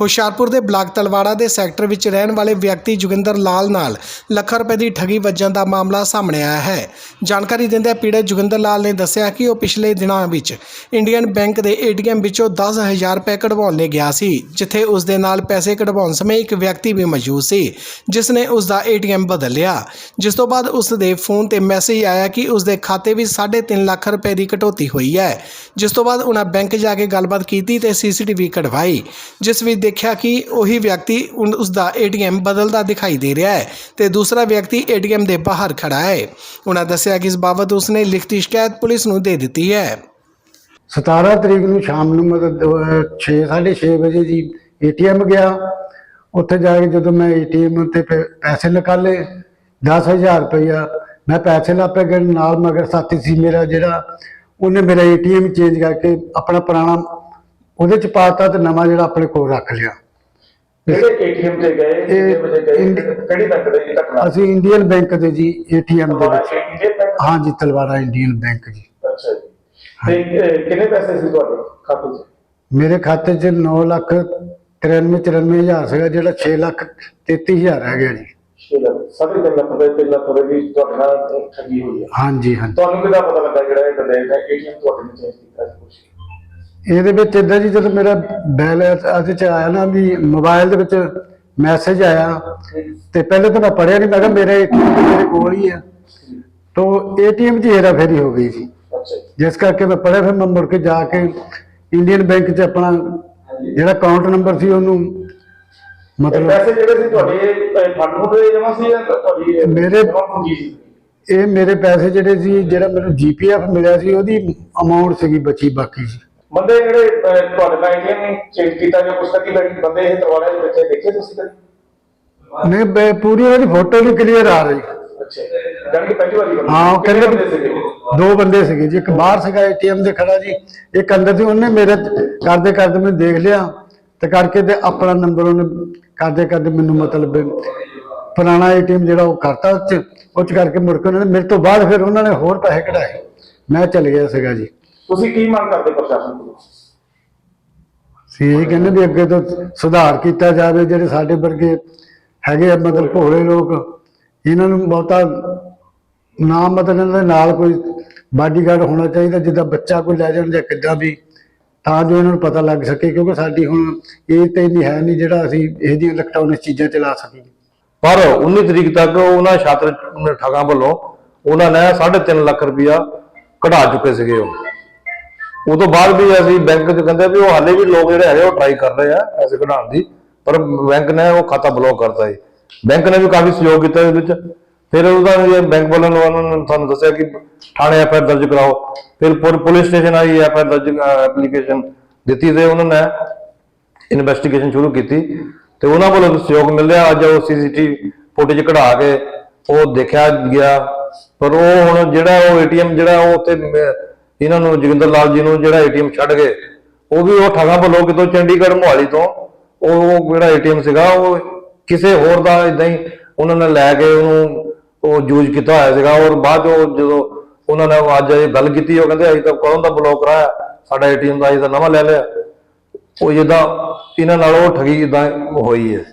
ਹੁਸ਼ਿਆਰਪੁਰ ਦੇ ਬਲਾਕ ਤਲਵਾੜਾ ਦੇ ਸੈਕਟਰ ਵਿੱਚ ਰਹਿਣ ਵਾਲੇ ਵਿਅਕਤੀ ਜੋਗਿੰਦਰ ਲਾਲ ਨਾਲ ਲੱਖਾਂ ਰੁਪਏ ਦੀ ਠੱਗੀ ਵੱਜਣ ਦਾ ਮਾਮਲਾ ਸਾਹਮਣੇ ਆਇਆ ਹੈ। ਜਾਣਕਾਰੀ ਦਿੰਦਿਆਂ ਪੀੜਤ ਜੋਗਿੰਦਰ ਲਾਲ ਨੇ ਦੱਸਿਆ ਕਿ ਉਹ ਪਿਛਲੇ ਦਿਨਾਂ ਵਿੱਚ ਇੰਡੀਅਨ ਬੈਂਕ ਦੇ ਏਟੀਐਮ ਵਿੱਚੋਂ 10000 ਰੁਪਏ ਕਢਵਾਉਣ ਲਈ ਗਿਆ ਸੀ, ਜਿੱਥੇ ਉਸ ਦੇ ਨਾਲ ਪੈਸੇ ਕਢਵਾਉਣ ਸਮੇਂ ਇੱਕ ਵਿਅਕਤੀ ਵੀ ਮੌਜੂਦ ਸੀ, ਜਿਸ ਨੇ ਉਸ ਦਾ ਏਟੀਐਮ ਬਦਲ ਲਿਆ। ਜਿਸ ਤੋਂ ਬਾਅਦ ਉਸ ਦੇ ਫੋਨ ਤੇ ਮੈਸੇਜ ਆਇਆ ਕਿ ਉਸ ਦੇ ਖਾਤੇ ਵਿੱਚ 3.5 ਲੱਖ ਰੁਪਏ ਦੀ ਕਟੌਤੀ ਹੋਈ ਹੈ। ਜਿਸ ਤੋਂ ਬਾਅਦ ਉਹਨਾਂ ਬੈਂਕ ਜਾ ਕੇ ਗੱਲਬਾਤ ਕੀਤੀ ਤੇ ਸੀਸੀਟੀਵੀ ਕਢਵਾਈ, ਜਿਸ ਵਿੱਚ ਦੇਖਿਆ ਕਿ ਉਹੀ ਵਿਅਕਤੀ ਉਸ ਦਾ ਏਟੀਐਮ ਬਦਲਦਾ ਦਿਖਾਈ ਦੇ ਰਿਹਾ ਹੈ ਤੇ ਦੂਸਰਾ ਵਿਅਕਤੀ ਏਟੀਐਮ ਦੇ ਬਾਹਰ ਖੜਾ ਹੈ। ਉਹਨਾਂ ਦੱਸਿਆ ਕਿ ਇਸ ਬਾਬਤ ਉਸਨੇ ਲਿਖਤੀ ਸ਼ਿਕਾਇਤ ਪੁਲਿਸ ਨੂੰ ਦੇ ਦਿੱਤੀ ਹੈ। 17 ਤਰੀਕ ਨੂੰ ਸ਼ਾਮ ਨੂੰ ਮਤਲਬ 6:30 ਵਜੇ ਜੀ ਏਟੀਐਮ ਗਿਆ। ਉੱਥੇ ਜਾ ਕੇ ਜਦੋਂ ਮੈਂ ਏਟੀਐਮ ਤੇ ਪੈਸੇ ਨਿਕਾਲੇ 10000 ਰੁਪਇਆ। ਮੈਂ ਪੈਸੇ ਲਾਪੇ ਗਏ, ਨਾਲ ਮਗਰ ਸਾਥੀ ਸੀ ਮੇਰਾ ਜਿਹੜਾ, ਉਹਨੇ ਮੇਰਾ ਏਟੀਐਮ ਚੇਂਜ ਕਰਕੇ ਆਪਣਾ ਪੁਰਾਣਾ ਉਹਦੇ ਚ ਪਾਤਾ ਤੇ ਨਵਾਂ ਜਿਹੜਾ ਆਪਣੇ ਕੋਲ ਰੱਖ ਲਿਆ। ਕਿਹੜੇ ਏਟੀਐਮ ਤੇ ਗਏ ਕਿੰਨੇ ਇਹ ਵਜੇ ਗਏ ਇੰਡੀ- ਕਿਹੜੀ ਬੈਂਕ ਦੇ ਇਹ ਘਟਨਾ ਅਸੀਂ ਇੰਡੀਅਨ ਬੈਂਕ ਦੇ ਜੀ ਏਟੀਐਮ ਦੇ ਵਿੱਚ। ਹਾਂਜੀ ਤਲਵਾੜਾ ਇੰਡੀਅਨ ਬੈਂਕ ਜੀ। ਅੱਛਾ ਜੀ। ਤੇ ਅਹ, ਕਿੰਨੇ ਪੈਸੇ ਸੀ ਤੁਹਾਡੇ ਖਾਤੇ 'ਚ? ਮੇਰੇ ਖਾਤੇ 'ਚ 9 ਲੱਖ 93 94 ਹਜ਼ਾਰ ਸੀਗਾ ਜਿਹੜਾ 6 ਲੱਖ 33 ਹਜ਼ਾਰ ਰਹਿ ਗਿਆ ਜੀ। ਛੇ ਲੱਖ ਸਾਢੇ ਤਿੰਨ ਲੱਖ ਰੁਪਏ ਤਿੰਨ ਲੱਖ ਰੁਪਏ ਦੀ ਤੁਹਾਡੇ ਨਾਲ ਠੱਗੀ ਹੋਈ ਹੈ। ਹਾਂਜੀ ਹਾਂਜੀ। ਤੁਹਾਨੂੰ ਕਿਹਦਾ ਪਤਾ ਲੱਗਾ ਜਿਹੜਾ ਇਹ ਬੰਦੇ ਨੇ ਏਟੀਐਮ ਤੁਹਾਡੇ ਨੇ ਚੇਂਜ ਕੀਤਾ ਸੀ ਕੁਛ? ਇਹਦੇ ਵਿੱਚ ਇਦਾਂ ਜੀ ਜਦੋਂ ਮੇਰਾ ਬੈਲੈਂਸ ਉਹਦੇ ਚ ਆਇਆ ਨਾ ਵੀ ਮੋਬਾਈਲ ਦੇ ਵਿੱਚ ਮੈਸੇਜ ਆਇਆ ਤੇ ਪਹਿਲੇ ਤਾਂ ਮੈਂ ਪੜਿਆ ਨਹੀਂ ਮੈਂ ਕਿਹਾ ਮੇਰੇ ਮੇਰੇ ਕੋਲ ਹੀ ਆ। ਤੋਂ ਏਟੀਐਮ 'ਚ ਹੇਰਾ ਫੇਰੀ ਹੋ ਗਈ ਜੀ। ਜੀ। ਜਿਸ ਕਰਕੇ ਮੈਂ ਪੜਿਆ ਫਿਰ ਮੈਂ ਮੁੜ ਕੇ ਜਾ ਕੇ ਇੰਡੀਅਨ ਬੈਂਕ 'ਚ ਆਪਣਾ ਜਿਹੜਾ ਅਕਾਊਂਟ ਨੰਬਰ ਸੀ ਉਹਨੂੰ ਮਤਲਬ ਪੈਸੇ ਜਿਹੜੇ ਸੀ ਤੁਹਾਡੇ ਫੰਡ ਹੁੰਦੇ ਜਮਾ ਸੀ ਜਾਂ ਤੁਹਾਡੀ ਮੇਰੇ- ਸੀ? ਇਹ ਮੇਰੇ ਪੈਸੇ ਜਿਹੜੇ ਸੀ ਜਿਹੜਾ ਮੈਨੂੰ ਜੀਪੀਐਫ ਮਿਲਿਆ ਸੀ ਉਹਦੀ ਅਮਾਉਂਟ ਸੀਗੀ ਬਚੀ ਬਾਕੀ ਸੀ ਬੰਦੇ ਜਿਹੜੇ ਤੁਹਾਡੇ ਨਾਲ ਏਟੀਐਮ ਚੇਂਜ ਕੀਤਾ ਜਾਂ ਕੁਛ ਕੀ ਬੈਂਕ ਬੰਦੇ ਇਹ ਤਲਵਾੜੇ ਦੇ ਵਿੱਚ ਦੇਖੇ ਤੁਸੀਂ ਕਦੇ ਨਹੀਂ ਬੇ- ਪੂਰੀ ਉਹਦੀ ਫੋਟੋ ਵੀ ਕਲੀਅਰ ਆ ਰਹੀ। ਅੱਛਾ। ਜਾਨ ਕਿ ਪਹਿਲੀ ਵਾਰੀ ਬੰਦੇ ਹਾਂ ਉਹ ਕਿੰਨੇ ਕਹਿੰਦੇ ਬੰਦੇ ਸੀਗੇ? ਦੋ ਬੰਦੇ ਸੀਗੇ ਜੀ ਇੱਕ ਬਾਹਰ ਸੀਗਾ ਏਟੀਐਮ ਦੇ ਖੜਾ ਜੀ ਇੱਕ ਅੰਦਰ ਸੀ ਉਹਨੇ ਮੇਰੇ ਕਰਦੇ ਕਰਦੇ ਮੈਨੂੰ ਦੇਖ ਲਿਆ ਤੇ ਕਰਕੇ ਤੇ ਆਪਣਾ ਨੰਬਰ ਉਹਨੇ ਕਰਦੇ ਕਰਦੇ ਮੈਨੂੰ ਮਤਲਬ ਪੁਰਾਣਾ ਏਟੀਐਮ ਜਿਹੜਾ ਉਹ ਕਰਤਾ ਉਹ ਚ ਉਹ ਚ ਕਰਕੇ ਮੁੜ ਕੇ ਉਹਨਾਂ ਨੇ ਮੇਰੇ ਤੋਂ ਬਾਅਦ ਫਿਰ ਉਹਨਾਂ ਨੇ ਹੋਰ ਪੈਸੇ ਕਢਾਏ। ਮੈਂ ਚੱਲ ਗਿਆ ਸੀਗਾ ਜੀ। ਤੁਸੀਂ ਕੀ ਮੰਗ ਕਰਦੇ ਪ੍ਰਸ਼ਾਸਨ ਕੋਲੋਂ? ਸੀ ਇਹ ਕਹਿੰਦੇ ਵੀ ਅੱਗੇ ਤੋਂ ਸੁਧਾਰ ਕੀਤਾ ਜਾਵੇ ਜਿਹੜੇ ਸਾਡੇ ਵਰਗੇ ਹੈਗੇ ਆ ਮਤਲਬ ਭੋਲੇ ਲੋਕ ਇਹਨਾਂ ਨੂੰ ਬਹੁਤਾ ਨਾ ਮਤਲਬ ਇਹਨਾਂ ਦੇ ਨਾਲ ਕੋਈ ਬਾਡੀਗਾਰਡ ਹੋਣਾ ਚਾਹੀਦਾ ਜਿੱਦਾਂ ਬੱਚਾ ਕੋਈ ਲੈ ਜਾਣ ਜਾਂ ਕਿੱਦਾਂ ਵੀ ਤਾਂ ਜੋ ਇਹਨਾਂ ਨੂੰ ਪਤਾ ਲੱਗ ਸਕੇ ਕਿਉਂਕਿ ਸਾਡੀ ਹੁਣ ਇਹ ਤੇ ਨਹੀਂ ਹੈ ਨਹੀਂ ਜਿਹੜਾ ਅਸੀਂ ਇਹ ਇਲੈਕਟ੍ਰੋਨਿਕ ਚੀਜ਼ਾਂ ਚਲਾ ਸਕੀਏ। ਪਰ 19 ਤਰੀਕ ਤੱਕ ਉਹਨਾਂ ਛਾਤਰ ਠੱਗਾਂ ਵੱਲੋਂ ਉਹਨਾਂ ਨੇ 3.5 ਲੱਖ ਰੁਪਇਆ ਕਢਾ ਚੁੱਕੇ ਸੀਗੇ ਉਹ। ਉਹ ਤੋਂ ਬਾਅਦ ਵੀ ਅਸੀਂ ਬੈਂਕ 'ਚ ਕਹਿੰਦੇ ਵੀ ਉਹ ਹਾਲੇ ਵੀ ਲੋਕ ਜਿਹੜੇ ਹੈਗੇ ਉਹ ਟਰਾਈ ਕਰ ਰਹੇ ਆ ਪੈਸੇ ਕਢਾਉਣ ਦੀ, ਪਰ ਬੈਂਕ ਨੇ ਉਹ ਖਾਤਾ ਬਲੌਕ ਕਰਤਾ ਹੈ ਬੈਂਕ ਨੇ ਵੀ ਕਾਫੀ ਸਹਿਯੋਗ ਕੀਤਾ ਇਹਦੇ ਵਿੱਚ। ਫਿਰ ਉਹਦਾ ਇਹ ਬੈਂਕ ਵਾਲਿਆਂ ਨੂੰ ਉਹਨਾਂ ਨੇ ਤੁਹਾਨੂੰ ਦੱਸਿਆ ਕਿ ਥਾਣੇ ਐਫਆਈਆਰ ਦਰਜ ਕਰਾਓ। ਫਿਰ ਪੁਲਿਸ ਸਟੇਸ਼ਨ ਆਈ ਐਫਆਈਆਰ ਦਰਜ ਐਪਲੀਕੇਸ਼ਨ ਦਿੱਤੀ ਤੇ ਉਹਨਾਂ ਨੇ ਇਨਵੈਸਟੀਗੇਸ਼ਨ ਸ਼ੁਰੂ ਕੀਤੀ ਤੇ ਉਹਨਾਂ ਵੱਲੋਂ ਸਹਿਯੋਗ ਮਿਲਿਆ। ਅੱਜ ਉਹ ਸੀਸੀਟੀਵੀ ਫੁਟੇਜ ਕਢਾ ਕੇ ਉਹ ਦੇਖਿਆ ਗਿਆ। ਪਰ ਉਹ ਹੁਣ ਜਿਹੜਾ ਉਹ ਏਟੀਐਮ ਜਿਹੜਾ ਉਹ ਉੱਥੇ ਇਹਨਾਂ ਨੂੰ ਜੋਗਿੰਦਰ ਲਾਲ ਜੀ ਨੂੰ ਜਿਹੜਾ ਏਟੀਐਮ ਛੱਡ ਗਏ, ਉਹ ਵੀ ਉਹ ਠੱਗਾਂ ਵੱਲੋਂ ਕਿਤੋਂ ਚੰਡੀਗੜ੍ਹ ਮੋਹਾਲੀ ਤੋਂ ਉਹ ਜਿਹੜਾ ਏਟੀਐਮ ਸੀਗਾ, ਉਹ ਕਿਸੇ ਹੋਰ ਦਾ ਇਦਾਂ ਹੀ ਉਹਨਾਂ ਨੇ ਲੈ ਕੇ ਉਹਨੂੰ ਉਹ ਯੂਜ਼ ਕੀਤਾ ਹੋਇਆ ਸੀਗਾ। ਔਰ ਬਾਅਦ ਚੋਂ ਜਦੋਂ ਉਹਨਾਂ ਨੇ ਅੱਜ ਇਹ ਗੱਲ ਕੀਤੀ, ਉਹ ਕਹਿੰਦੇ ਅਸੀਂ ਤਾਂ ਕਦੋਂ ਦਾ ਬਲੌਕ ਕਰਾਇਆ, ਸਾਡਾ ਏਟੀਐਮ ਦਾ ਅਸੀਂ ਤਾਂ ਨਵਾਂ ਲੈ ਲਿਆ। ਉਹ ਜਿੱਦਾਂ ਇਹਨਾਂ ਨਾਲ ਉਹ ਠਗੀ ਇਦਾਂ ਹੋਈ ਹੈ।